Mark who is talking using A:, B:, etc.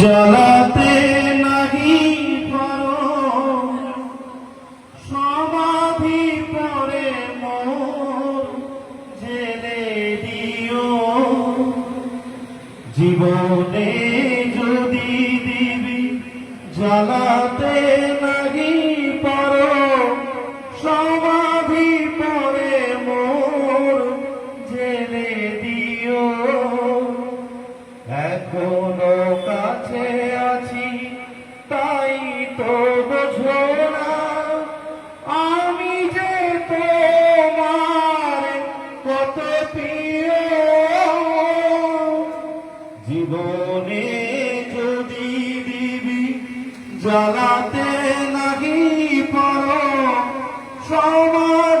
A: জ্বালাতে নাহি পারো সমাধি পরে মোর দিও। জীবনে যদি দিবি জ্বালাতে নাহি পারো, সমাধি দিও। এখনও তাই তো বোঝো আমি যে তোমার কত প্রিয়। যদি দিবি জ্বালাতে নাহি পর সময়